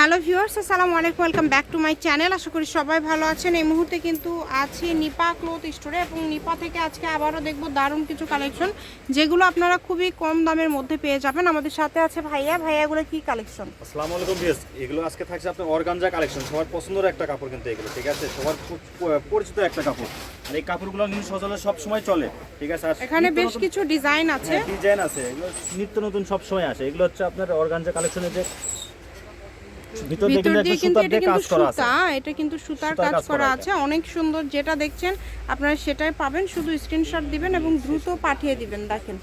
Hello viewers আসসালামু আলাইকুম welcome back to my channel. আশা করি সবাই ভালো আছেন। এই মুহূর্তে কিন্তু আছি নিপা ক্লোথ স্টোরে এবং নিপা থেকে আজকে আবারও দেখব দারুণ কিছু কালেকশন যেগুলো আপনারা খুবই কম দামের মধ্যে পেয়ে যাবেন। আমাদের সাথে আছে ভাইয়া। ভাইয়াগুলো কি কালেকশন? আসসালামু আলাইকুম ভিউয়ার্স এগুলো আজকে থাকছে আপনার অর্গানজা কালেকশন। সবার পছন্দের একটা কাপড় কিন্তু এগুলো ঠিক আছে? সবার খুব পরিচিত একটা কাপড়। আর এই কাপড়গুলো নিউ সজলে সব সময় চলে ঠিক আছে? এখানে বেশ কিছু ডিজাইন আছে। ডিজাইন আছে। এগুলো নিত্য নতুন সব সময় আসে। এগুলো হচ্ছে আপনার অর্গানজা কালেকশনের যে ভিতর দিয়ে কিন্তু এটা কিন্তু কাজ করা আছে। সুতা এটা কিন্তু সুতার কাজ করা আছে। অনেক সুন্দর যেটা দেখছেন আপনারা সেটাই পাবেন শুধু স্ক্রিনশট দিবেন এবং দ্রুত পাঠিয়ে দিবেন দেখেন।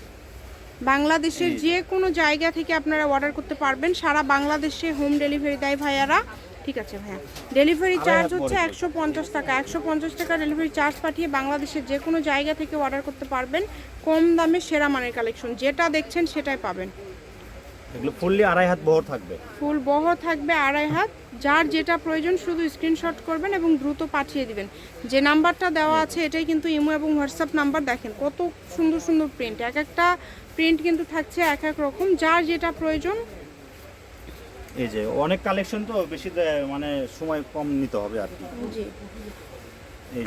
বাংলাদেশের যে কোনো জায়গা থেকে আপনারা অর্ডার করতে পারবেন। সারা বাংলাদেশে হোম ডেলিভারি দেয় ভাইয়ারা। ঠিক আছে ভাইয়া। ডেলিভারি চার্জ হচ্ছে একশো পঞ্চাশ টাকা। একশো পঞ্চাশ টাকা ডেলিভারি চার্জ পাঠিয়ে বাংলাদেশের যে কোনো জায়গা থেকে অর্ডার করতে পারবেন। কম দামে সেরা মানের কালেকশন যেটা দেখছেন সেটাই পাবেন। এগুলো ফুললি আড়াই হাত বহর থাকবে। ফুল বহ থাকবে আড়াই হাত। যার যেটা প্রয়োজন শুধু স্ক্রিনশট করবেন এবং দ্রুত পাঠিয়ে দিবেন। যে নাম্বারটা দেওয়া আছে এটাই কিন্তু ইমো এবং হোয়াটসঅ্যাপ নাম্বার। দেখেন কত সুন্দর সুন্দর প্রিন্ট এক একটা প্রিন্ট কিন্তু থাকছে এক এক রকম। যার যেটা প্রয়োজন এই যে অনেক কালেকশন তো বেশি মানে সময় কম নিতে হবে আর কি। জি।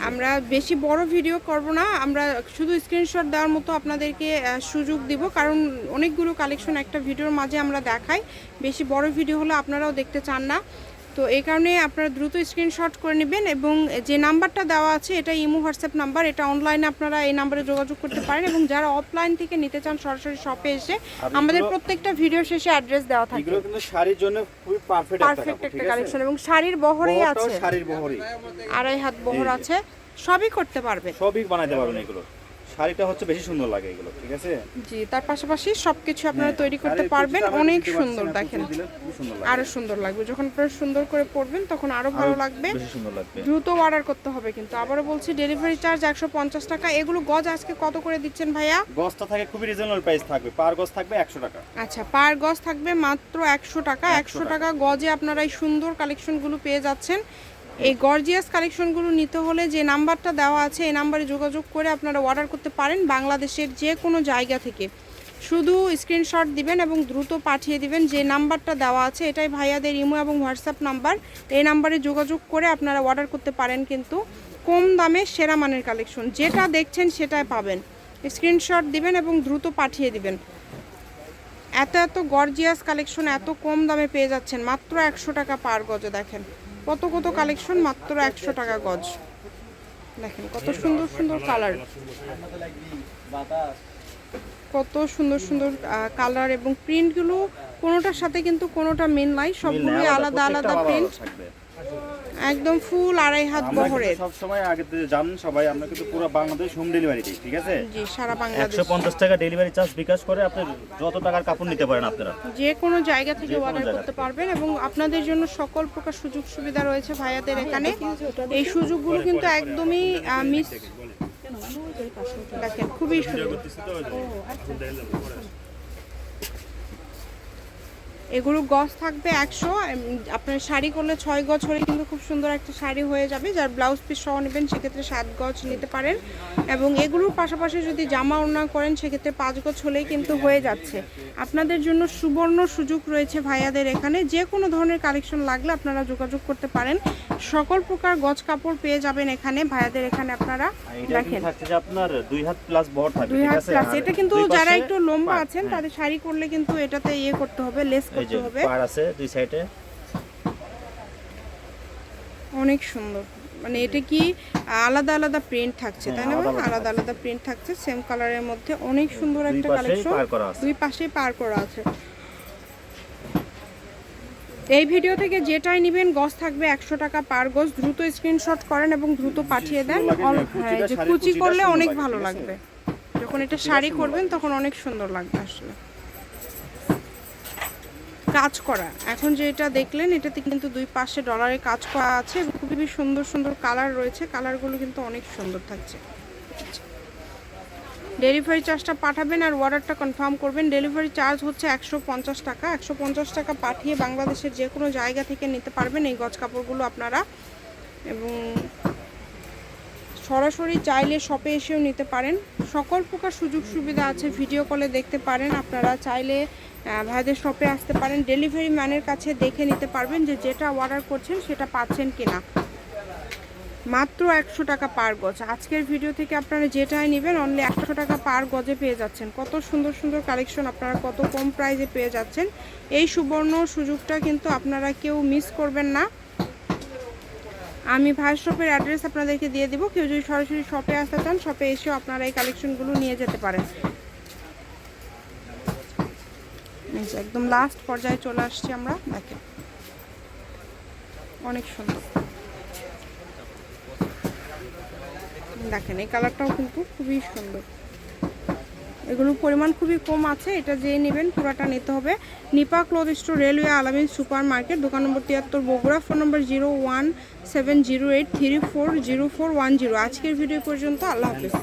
আমরা বেশি বড় ভিডিও করব না, আমরা শুধু স্ক্রিনশট দেওয়ার মতো আপনাদেরকে সুযোগ দিব। কারণ অনেকগুলো কালেকশন একটা ভিডিওর মাঝে আমরা দেখাই। বেশি বড় ভিডিও হলে আপনারাও দেখতে চান না। তো এই কারণে আপনারা দ্রুত স্ক্রিনশট করে নেবেন এবং যে নাম্বারটা দেওয়া আছে এটা ইমো হোয়াটসঅ্যাপ নাম্বার এটা অনলাইনে আপনারা এই নাম্বারে যোগাযোগ করতে পারেন এবং যারা অফলাইন থেকে নিতে চান সরাসরি শপে এসে আমাদের প্রত্যেকটা ভিডিও শেষে অ্যাড্রেস দেওয়া থাকে। এগুলো কিন্তু শাড়ির জন্য খুবই পারফেক্ট একটা পারফেক্ট একটা কালেকশন এবং শাড়ির বহরেই আছে। শাড়ির বহরই। আড়াই হাত বহর আছে। সবই করতে পারবে। সবই বানাইতে পারবেন এগুলো। শাড়িটা হচ্ছে বেশি সুন্দর লাগে এগুলো ঠিক আছে? জি তার পাশাপাশি সবকিছু আপনারা হ্যাঁ, তৈরি করতে পারবেন অনেক সুন্দর দেখেন। আরও সুন্দর লাগবে যখন আপনারা সুন্দর করে পরবেন তখন আরও ভালো লাগবে। বেশি সুন্দর লাগবে। দ্রুত অর্ডার করতে হবে কিন্তু আবারও বলছি ডেলিভারি চার্জ একশো পঞ্চাশ টাকা এগুলো গজ আজকে কত করে দিচ্ছেন ভাইয়া? গজটা থাকে খুবই রিজনেবল প্রাইস থাকবে পার গজ থাকবে একশো টাকা। আচ্ছা পার গজ থাকবে মাত্র একশো টাকা 100 একশো টাকা। গজে আপনারা এই সুন্দর কালেকশনগুলো পেয়ে যাচ্ছেন। এই গর্জিয়াস কালেকশনগুলো নিতে হলে যে নাম্বারটা দেওয়া আছে, এই নাম্বারে যোগাযোগ করে আপনারা অর্ডার করতে পারেন বাংলাদেশের যে কোনো জায়গা থেকে। শুধু স্ক্রিনশট দিবেন এবং দ্রুত পাঠিয়ে দিবেন যে নাম্বারটা দেওয়া আছে, এটাই ভাইয়াদের ইমো এবং হোয়াটসঅ্যাপ নাম্বার। এই নাম্বারে যোগাযোগ করে আপনারা অর্ডার করতে পারেন কিন্তু কম দামে সেরা মানের কালেকশন। যেটা দেখছেন সেটাই পাবেন। স্ক্রিনশট দিবেন এবং দ্রুত পাঠিয়ে দিবেন। এত এত গর্জিয়াস কালেকশন এত কম দামে পেয়ে যাচ্ছেন। মাত্র একশো টাকা পার গজে দেখেন। কত কত কালেকশন? মাত্র একশো টাকা গজ। দেখেন কত সুন্দর সুন্দর কালার। কত সুন্দর সুন্দর কালার এবং প্রিন্টগুলো কোনোটার সাথে কিন্তু কোনোটা মেন নাই। সবগুলোই আলাদা আলাদা প্রিন্ট একদম ফুল আড়াই হাত বহরের। সব সময় আগে থেকে জানেন সবাই আমরা কিন্তু পুরো বাংলাদেশ হোম ডেলিভারি দিই ঠিক আছে? জি সারা বাংলাদেশ। একশো পঞ্চাশ টাকা ডেলিভারি চার্জ বিকাশ করে আপনি যত টাকার কাপড় নিতে পারেন আপনারা। যে কোনো জায়গা থেকে অর্ডার করতে পারবেন এবং আপনাদের জন্য সকল প্রকার সুযোগ সুবিধা রয়েছে ভাইয়াদের এখানে। এই সুযোগগুলো কিন্তু একদমই মিস দেখেন খুবই সুন্দর। এগুলো গজ থাকবে একশো আপনার শাড়ি করলে ছয় গজ হলে কিন্তু খুব সুন্দর একটা শাড়ি হয়ে যাবে যার ব্লাউজ পিস সহ নেবেন সেক্ষেত্রে সাত গজ নিতে পারেন। এবং এগুলোর পাশাপাশি যদি জামা ওড়না করেন সেক্ষেত্রে পাঁচ গজ হলেই কিন্তু হয়ে যাচ্ছে। আপনাদের জন্য সুবর্ণ সুযোগ রয়েছে ভাইয়াদের এখানে। যে কোনো ধরনের কালেকশন লাগলে আপনারা যোগাযোগ করতে পারেন। সকল প্রকার গজ কাপড় পেয়ে যাবেন এখানে ভাইয়াদের এখানে আপনারা দেখেন। আপনার দুই হাত প্লাস বহর থাকবে দুই হাত প্লাস এটা কিন্তু যারা একটু লম্বা আছেন হ্যাঁ। তাদের শাড়ি করলে কিন্তু এটাতে ইয়ে করতে হবে লেস করতে হবে। পার আছে দুই সাইডে। অনেক সুন্দর। মানে এটা কি আলাদা আলাদা প্রিন্ট থাকছে তাই না হ্যাঁ, আলাদা আলাদা প্রিন্ট থাকছে। সেম কালারের মধ্যে অনেক সুন্দর একটা কালেকশন দুই পাশে পার করা আছে। এই ভিডিও থেকে যেটাই নেবেন গজ থাকবে একশো টাকা পার গজ দ্রুত স্ক্রিনশট করেন এবং দ্রুত পাঠিয়ে দেন। না, হ্যাঁ, কুচি করলে অনেক ভালো লাগবে। যখন এটা শাড়ি করবেন তখন অনেক সুন্দর লাগবে আসলে। কাজ করা। এখন যেটা দেখলেন, এটাতে কিন্তু দুই পাশে ডলারে কাজ করা আছে খুবই সুন্দর সুন্দর কালার রয়েছে। কালারগুলো কিন্তু অনেক সুন্দর থাকছে। ডেলিভারি চার্জটা পাঠাবেন আর অর্ডারটা কনফার্ম করবেন। ডেলিভারি চার্জ হচ্ছে একশো পঞ্চাশ টাকা। একশো পঞ্চাশ টাকা পাঠিয়ে বাংলাদেশের যে কোনো জায়গা থেকে নিতে পারবেন এই গজ কাপড়গুলো আপনারা। এবং সরাসরি চাইলে শপে এসেও নিতে পারেন। সকল প্রকার সুযোগ সুবিধা আছে। ভিডিও কলে দেখতে পারেন। আপনারা চাইলে ভাইদের শপে আসতে পারেন। ডেলিভারি ম্যানের কাছে দেখে নিতে পারবেন যে যেটা অর্ডার করছেন সেটা পাচ্ছেন কিনা। মাত্র একশো টাকা পার গজ। আজকের ভিডিও থেকে আপনারা যেটাই নেবেন অনলি একশো টাকা পার গজে পেয়ে যাচ্ছেন। কত সুন্দর সুন্দর কালেকশন আপনারা কত কম প্রাইসে পেয়ে যাচ্ছেন। এই সুবর্ণ সুযোগটা কিন্তু আপনারা কেউ মিস করবেন না। আমি ভাই শপের অ্যাড্রেস আপনাদেরকে দিয়ে দেবো। কেউ যদি সরাসরি শপে আসতে চান শপে এসেও আপনারা এই কালেকশনগুলো নিয়ে যেতে পারেন। এই যে একদম লাস্ট পর্যায়ে চলে আসছি আমরা, দেখেন। অনেক সুন্দর। দেখেন, এই কালারটাও কিন্তু খুবই সুন্দর। এগুলোর পরিমাণ খুবই কম আছে, এটা যে নেবেন, পুরাটা নিতে হবে। Nipa cloth store, railway Alamin super market দোকান নম্বর তিয়াত্তর, Bogura, phone number zero one seven zero eight three four zero four one zero আজকের ভিডিও পর্যন্ত, আল্লাহ হাফিজ।